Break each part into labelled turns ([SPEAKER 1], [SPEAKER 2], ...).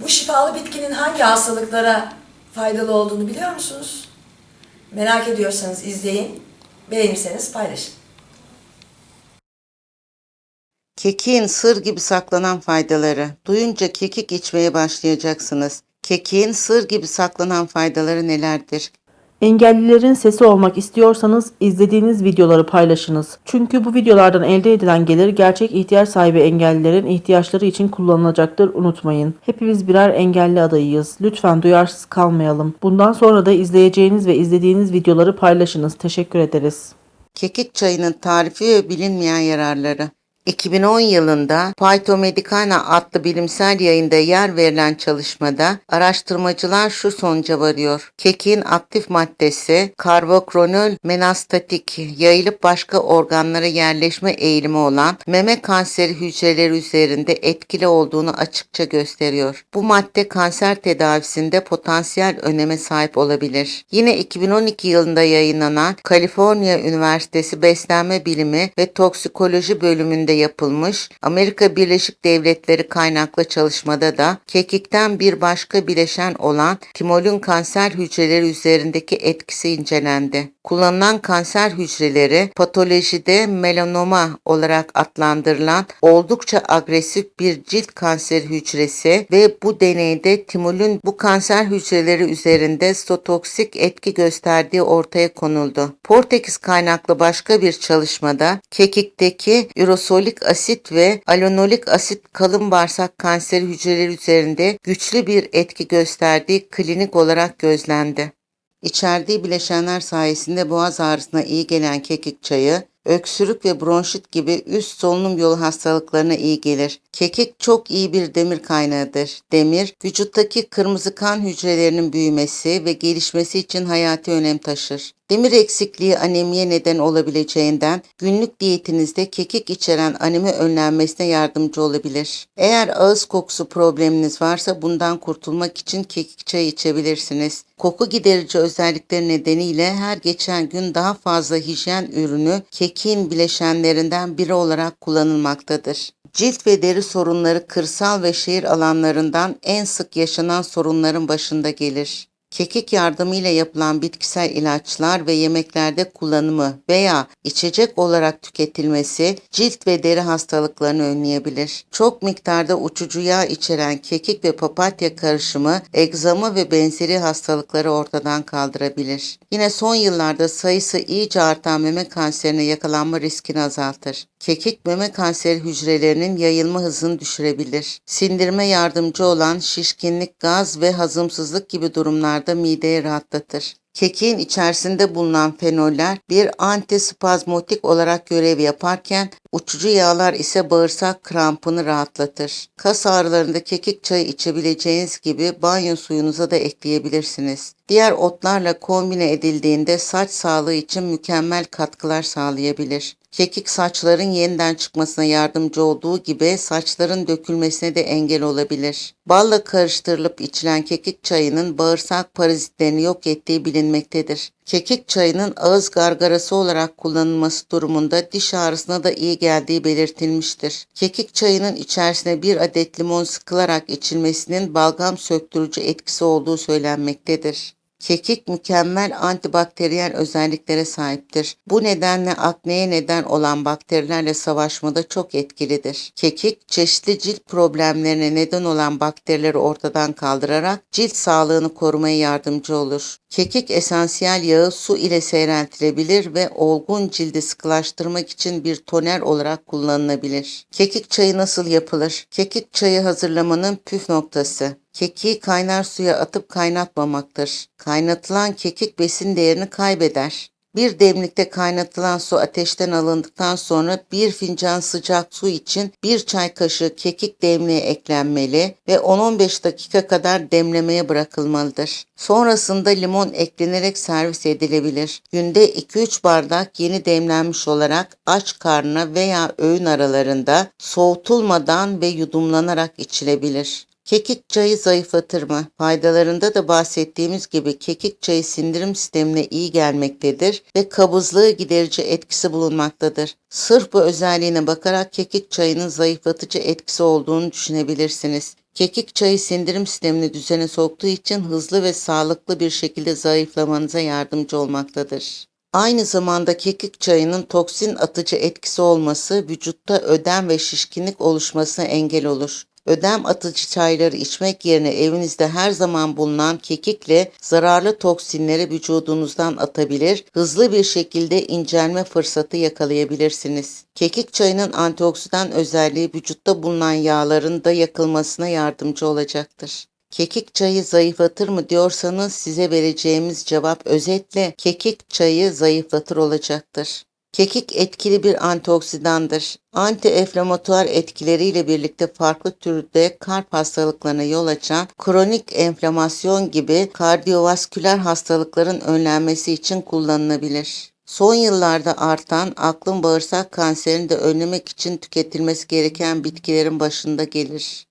[SPEAKER 1] Bu şifalı bitkinin hangi hastalıklara faydalı olduğunu biliyor musunuz? Merak ediyorsanız izleyin, beğenirseniz paylaşın.
[SPEAKER 2] Kekiğin sır gibi saklanan faydaları. Duyunca kekik içmeye başlayacaksınız. Kekiğin sır gibi saklanan faydaları nelerdir?
[SPEAKER 3] Engellilerin sesi olmak istiyorsanız izlediğiniz videoları paylaşınız. Çünkü bu videolardan elde edilen gelir gerçek ihtiyaç sahibi engellilerin ihtiyaçları için kullanılacaktır unutmayın. Hepimiz birer engelli adayıyız. Lütfen duyarsız kalmayalım. Bundan sonra da izleyeceğiniz ve izlediğiniz videoları paylaşınız. Teşekkür ederiz.
[SPEAKER 2] Kekik çayının tarifi ve bilinmeyen yararları. 2010 yılında Phytomedicana adlı bilimsel yayında yer verilen çalışmada araştırmacılar şu sonuca varıyor. Kekiğin aktif maddesi karbokronol menastatik yayılıp başka organlara yerleşme eğilimi olan meme kanseri hücreleri üzerinde etkili olduğunu açıkça gösteriyor. Bu madde kanser tedavisinde potansiyel öneme sahip olabilir. Yine 2012 yılında yayınlanan Kaliforniya Üniversitesi Beslenme Bilimi ve Toksikoloji bölümünde yapılmış Amerika Birleşik Devletleri kaynaklı çalışmada da kekikten bir başka bileşen olan timolün kanser hücreleri üzerindeki etkisi incelendi. Kullanılan kanser hücreleri patolojide melanoma olarak adlandırılan oldukça agresif bir cilt kanseri hücresi ve bu deneyde timolün bu kanser hücreleri üzerinde stotoksik etki gösterdiği ortaya konuldu. Portekiz kaynaklı başka bir çalışmada kekikteki ürosolik asit ve alanolik asit kalın bağırsak kanseri hücreleri üzerinde güçlü bir etki gösterdiği klinik olarak gözlendi. İçerdiği bileşenler sayesinde boğaz ağrısına iyi gelen kekik çayı, öksürük ve bronşit gibi üst solunum yolu hastalıklarına iyi gelir. Kekik çok iyi bir demir kaynağıdır. Demir, vücuttaki kırmızı kan hücrelerinin büyümesi ve gelişmesi için hayati önem taşır. Demir eksikliği anemiye neden olabileceğinden günlük diyetinizde kekik içeren anemi önlenmesine yardımcı olabilir. Eğer ağız kokusu probleminiz varsa bundan kurtulmak için kekik çayı içebilirsiniz. Koku giderici özellikleri nedeniyle her geçen gün daha fazla hijyen ürünü kekiğin bileşenlerinden biri olarak kullanılmaktadır. Cilt ve deri sorunları kırsal ve şehir alanlarından en sık yaşanan sorunların başında gelir. Kekik yardımıyla yapılan bitkisel ilaçlar ve yemeklerde kullanımı veya içecek olarak tüketilmesi cilt ve deri hastalıklarını önleyebilir. Çok miktarda uçucu yağ içeren kekik ve papatya karışımı egzama ve benzeri hastalıkları ortadan kaldırabilir. Yine son yıllarda sayısı iyice artan meme kanserine yakalanma riskini azaltır. Kekik meme kanseri hücrelerinin yayılma hızını düşürebilir. Sindirme yardımcı olan şişkinlik, gaz ve hazımsızlık gibi durumlarda mideyi rahatlatır. Kekiğin içerisinde bulunan fenoller bir antispazmotik olarak görev yaparken uçucu yağlar ise bağırsak krampını rahatlatır. Kas ağrılarında kekik çayı içebileceğiniz gibi banyo suyunuza da ekleyebilirsiniz. Diğer otlarla kombine edildiğinde saç sağlığı için mükemmel katkılar sağlayabilir. Kekik saçların yeniden çıkmasına yardımcı olduğu gibi saçların dökülmesine de engel olabilir. Balla karıştırılıp içilen kekik çayının bağırsak parazitlerini yok ettiği bilinmektedir. Kekik çayının ağız gargarası olarak kullanılması durumunda diş ağrısına da iyi geldiği belirtilmiştir. Kekik çayının içerisine bir adet limon sıkılarak içilmesinin balgam söktürücü etkisi olduğu söylenmektedir. Kekik mükemmel antibakteriyel özelliklere sahiptir. Bu nedenle akneye neden olan bakterilerle savaşmada çok etkilidir. Kekik çeşitli cilt problemlerine neden olan bakterileri ortadan kaldırarak cilt sağlığını korumaya yardımcı olur. Kekik esansiyel yağı su ile seyreltilebilir ve olgun cildi sıkılaştırmak için bir toner olarak kullanılabilir. Kekik çayı nasıl yapılır? Kekik çayı hazırlamanın püf noktası. Kekiği kaynar suya atıp kaynatmamaktır. Kaynatılan kekik besin değerini kaybeder. Bir demlikte kaynatılan su ateşten alındıktan sonra bir fincan sıcak su için bir çay kaşığı kekik demliğe eklenmeli ve 10-15 dakika kadar demlemeye bırakılmalıdır. Sonrasında limon eklenerek servis edilebilir. Günde 2-3 bardak yeni demlenmiş olarak aç karnına veya öğün aralarında soğutulmadan ve yudumlanarak içilebilir. Kekik çayı zayıflatır mı? Faydalarında da bahsettiğimiz gibi kekik çayı sindirim sistemine iyi gelmektedir ve kabızlığı giderici etkisi bulunmaktadır. Sırf bu özelliğine bakarak kekik çayının zayıflatıcı etkisi olduğunu düşünebilirsiniz. Kekik çayı sindirim sistemini düzene soktuğu için hızlı ve sağlıklı bir şekilde zayıflamanıza yardımcı olmaktadır. Aynı zamanda kekik çayının toksin atıcı etkisi olması vücutta ödem ve şişkinlik oluşmasına engel olur. Ödem atıcı çayları içmek yerine evinizde her zaman bulunan kekikle zararlı toksinleri vücudunuzdan atabilir, hızlı bir şekilde incelme fırsatı yakalayabilirsiniz. Kekik çayının antioksidan özelliği vücutta bulunan yağların da yakılmasına yardımcı olacaktır. Kekik çayı zayıflatır mı diyorsanız size vereceğimiz cevap özetle kekik çayı zayıflatır olacaktır. Kekik etkili bir antioksidandır. Anti-enflamatuar etkileriyle birlikte farklı türde kalp hastalıklarına yol açan kronik enflamasyon gibi kardiyovasküler hastalıkların önlenmesi için kullanılabilir. Son yıllarda artan aklın bağırsak kanserini de önlemek için tüketilmesi gereken bitkilerin başında gelir.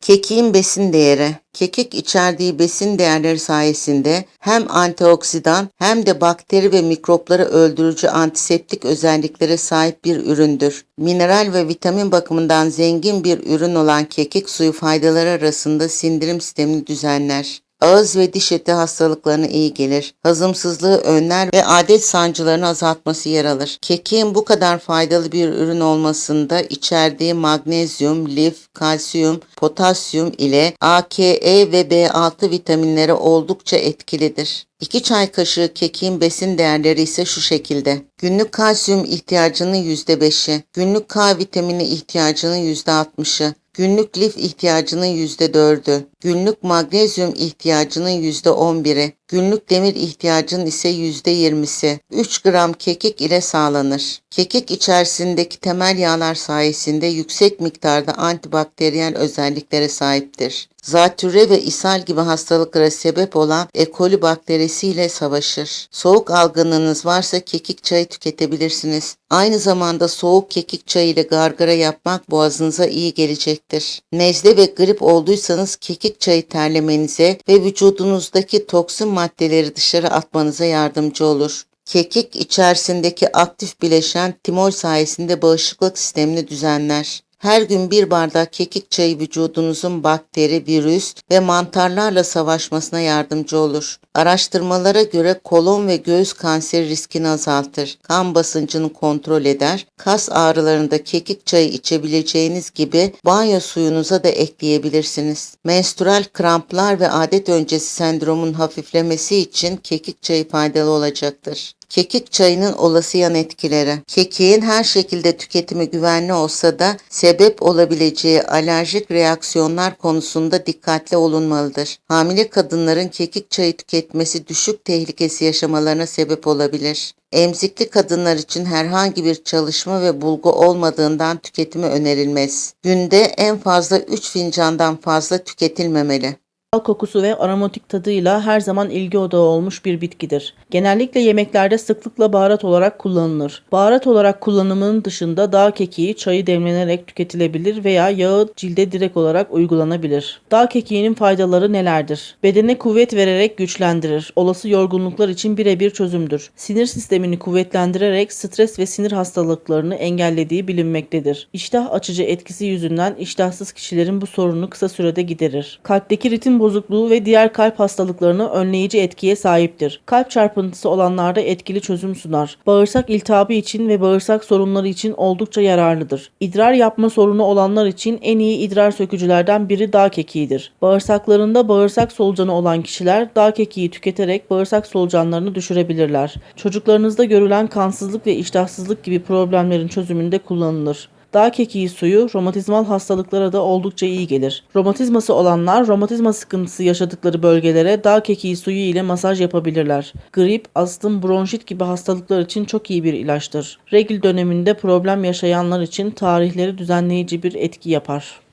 [SPEAKER 2] Kekiğin besin değeri. Kekik içerdiği besin değerleri sayesinde hem antioksidan hem de bakteri ve mikropları öldürücü antiseptik özelliklere sahip bir üründür. Mineral ve vitamin bakımından zengin bir ürün olan kekik suyu faydaları arasında sindirim sistemini düzenler. Ağız ve diş eti hastalıklarına iyi gelir. Hazımsızlığı önler ve adet sancılarını azaltması yer alır. Kekiğin bu kadar faydalı bir ürün olmasında içerdiği magnezyum, lif, kalsiyum, potasyum ile A, K, E ve B6 vitaminleri oldukça etkilidir. 2 çay kaşığı kekiğin besin değerleri ise şu şekilde. Günlük kalsiyum ihtiyacının %5'i, günlük K vitamini ihtiyacının %60'ı, günlük lif ihtiyacının %4'ü, günlük magnezyum ihtiyacının %11'i, günlük demir ihtiyacının ise %20'si 3 gram kekik ile sağlanır. Kekik içerisindeki temel yağlar sayesinde yüksek miktarda antibakteriyel özelliklere sahiptir. Zatürre ve ishal gibi hastalıklara sebep olan E. coli bakterisiyle savaşır. Soğuk algınlığınız varsa kekik çayı tüketebilirsiniz. Aynı zamanda soğuk kekik çayı ile gargara yapmak boğazınıza iyi gelecektir. Nezle ve grip olduysanız kekik çayı terlemenize ve vücudunuzdaki toksin maddeleri dışarı atmanıza yardımcı olur. Kekik içerisindeki aktif bileşen timol sayesinde bağışıklık sistemini düzenler. Her gün bir bardak kekik çayı vücudunuzun bakteri, virüs ve mantarlarla savaşmasına yardımcı olur. Araştırmalara göre kolon ve göğüs kanseri riskini azaltır. Kan basıncını kontrol eder. Kas ağrılarında kekik çayı içebileceğiniz gibi banyo suyunuza da ekleyebilirsiniz. Menstrual kramplar ve adet öncesi sendromun hafiflemesi için kekik çayı faydalı olacaktır. Kekik çayının olası yan etkileri. Kekiğin her şekilde tüketimi güvenli olsa da sebep olabileceği alerjik reaksiyonlar konusunda dikkatli olunmalıdır. Hamile kadınların kekik çayı tüketmesi düşük tehlikesi yaşamalarına sebep olabilir. Emzikli kadınlar için herhangi bir çalışma ve bulgu olmadığından tüketimi önerilmez. Günde en fazla 3 fincandan fazla tüketilmemeli.
[SPEAKER 3] Bal kokusu ve aromatik tadıyla her zaman ilgi odağı olmuş bir bitkidir. Genellikle yemeklerde sıklıkla baharat olarak kullanılır. Baharat olarak kullanımının dışında dağ kekiği çayı demlenerek tüketilebilir veya yağı cilde direkt olarak uygulanabilir. Dağ kekiğinin faydaları nelerdir? Bedene kuvvet vererek güçlendirir. Olası yorgunluklar için birebir çözümdür. Sinir sistemini kuvvetlendirerek stres ve sinir hastalıklarını engellediği bilinmektedir. İştah açıcı etkisi yüzünden iştahsız kişilerin bu sorunu kısa sürede giderir. Kalpteki ritim bozukluğu ve diğer kalp hastalıklarını önleyici etkiye sahiptir. Kalp çarpıntısı olanlarda etkili çözüm sunar. Bağırsak iltihabı için ve bağırsak sorunları için oldukça yararlıdır. İdrar yapma sorunu olanlar için en iyi idrar sökücülerden biri dağ kekiğidir. Bağırsaklarında bağırsak solucanı olan kişiler dağ kekiği tüketerek bağırsak solucanlarını düşürebilirler. Çocuklarınızda görülen kansızlık ve iştahsızlık gibi problemlerin çözümünde kullanılır. Dağ kekiği suyu romatizmal hastalıklara da oldukça iyi gelir. Romatizması olanlar romatizma sıkıntısı yaşadıkları bölgelere dağ kekiği suyu ile masaj yapabilirler. Grip, astım, bronşit gibi hastalıklar için çok iyi bir ilaçtır. Regl döneminde problem yaşayanlar için tarihleri düzenleyici bir etki yapar.